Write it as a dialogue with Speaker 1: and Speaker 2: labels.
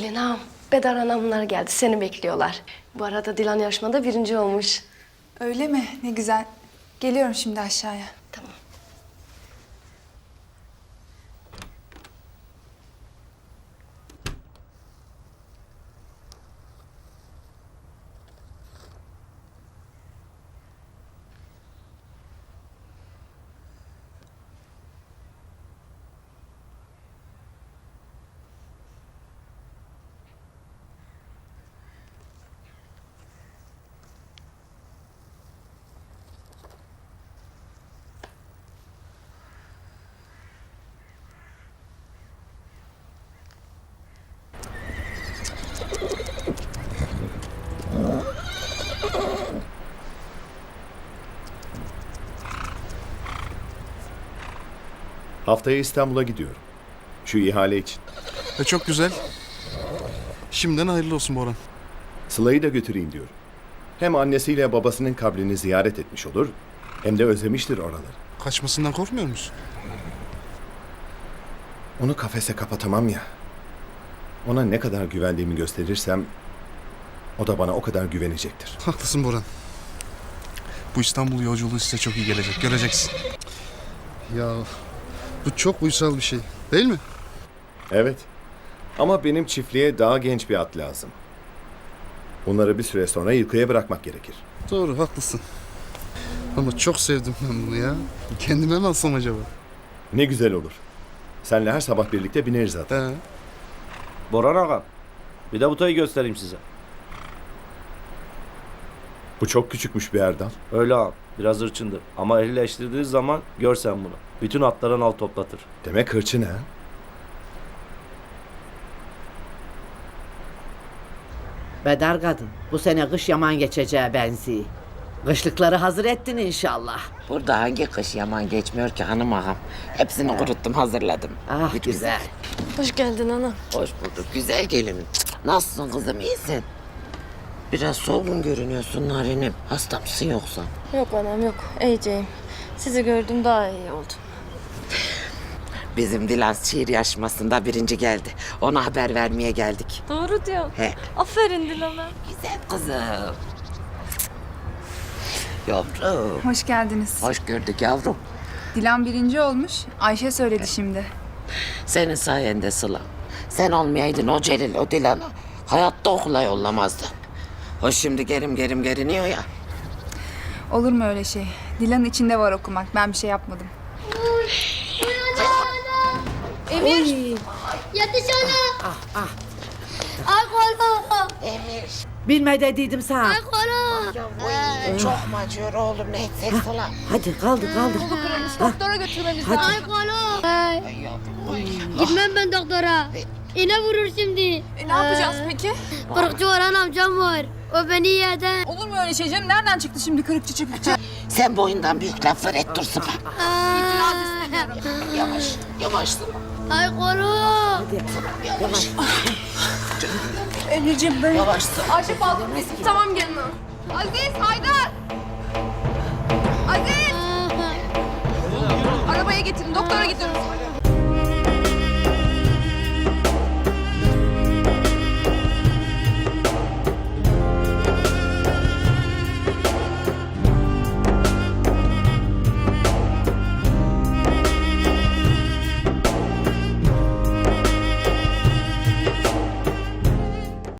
Speaker 1: Gelin ağam, Bedar anamlar geldi. Seni bekliyorlar. Bu arada Dilan yarışmada birinci olmuş.
Speaker 2: Öyle mi? Ne güzel. Geliyorum şimdi aşağıya.
Speaker 1: Tamam.
Speaker 3: Haftaya İstanbul'a gidiyorum. Şu ihale için.
Speaker 4: E çok güzel. Şimdiden hayırlı olsun Boran.
Speaker 3: Sıla'yı da götüreyim diyorum. Hem annesiyle babasının kabrini ziyaret etmiş olur, hem de özlemiştir oraları.
Speaker 4: Kaçmasından korkmuyor musun?
Speaker 3: Onu kafese kapatamam ya. Ona ne kadar güvendiğimi gösterirsem, o da bana o kadar güvenecektir.
Speaker 4: Haklısın Boran. Bu İstanbul yolculuğu size çok iyi gelecek. Göreceksin. Ya bu çok uysal bir şey. Değil mi?
Speaker 3: Evet. Ama benim çiftliğe daha genç bir at lazım. Bunları bir süre sonra yıkıya bırakmak gerekir.
Speaker 4: Doğru haklısın. Ama çok sevdim ben bunu ya. Kendime mi alsam acaba?
Speaker 3: Ne güzel olur. Senle her sabah birlikte bineriz ata.
Speaker 4: He.
Speaker 5: Boran ağam. Bir de butayı göstereyim size.
Speaker 3: Bu çok küçükmüş bir Erdal.
Speaker 5: Öyle ağam. Biraz hırçındır. Ama ehlileştirdiği zaman görsen bunu. Bütün atların al toplatır.
Speaker 3: Demek hırçın ha?
Speaker 6: Bedar kadın, bu sene kış yaman geçeceğe benziyor. Kışlıkları hazır ettin inşallah.
Speaker 7: Burada hangi kış yaman geçmiyor ki hanım ağam. Hepsini kuruttum hazırladım.
Speaker 6: Ah güzel.
Speaker 1: Hoş geldin ana.
Speaker 7: Hoş bulduk güzel gelinim. Nasılsın kızım iyisin? Biraz solgun görünüyorsun Narinim. Hasta mısın yoksa?
Speaker 8: Yok anam yok. İyiceyim. Sizi gördüm daha iyi oldum.
Speaker 7: Bizim Dilan şiir yarışmasında birinci geldi. Ona haber vermeye geldik.
Speaker 8: Doğru diyorsun.
Speaker 7: He.
Speaker 8: Aferin Dilan'a.
Speaker 7: Güzel kızım. Yavrum.
Speaker 2: Hoş geldiniz.
Speaker 7: Hoş gördük yavrum.
Speaker 2: Dilan birinci olmuş. Ayşe söyledi şimdi.
Speaker 7: Senin sayende Sıla. Sen olmayaydın o Celil, o Dilan'ı hayatta okula yollamazdı. O şimdi gerim gerim geriniyor ya.
Speaker 2: Olur mu öyle şey? Dilan'ın içinde var okumak. Ben bir şey yapmadım.
Speaker 9: Yetiş ana. Ay kolu.
Speaker 6: Bilme dediydim sana.
Speaker 9: Ay kolu.
Speaker 7: Çok mu acıyor oğlum ne etsek Sıla?
Speaker 6: Hadi kaldı kaldı.
Speaker 2: Doktora götürmemiz lazım.
Speaker 9: Ay kolu. Ay. Gitmem ben doktora. İğne vurur şimdi.
Speaker 2: E, ne yapacağız peki?
Speaker 9: Kırıkçı Orhan amcam var. O beni yedi.
Speaker 2: Olur mu öyle şey canım? Nereden çıktı şimdi kırıkçı çıkıkçı?
Speaker 7: Sen boyundan büyük laflar et dur Sıla.
Speaker 9: Ay.
Speaker 7: Yavaş, yavaş Sıla.
Speaker 9: Ay kolu.
Speaker 7: Yavaş,
Speaker 2: Anneciğim ben...
Speaker 7: yavaş Sıla.
Speaker 2: Ayşe balkon Tamam gelin Aziz, Haydar. Aziz. Arabaya getirin. Doktora gidiyoruz.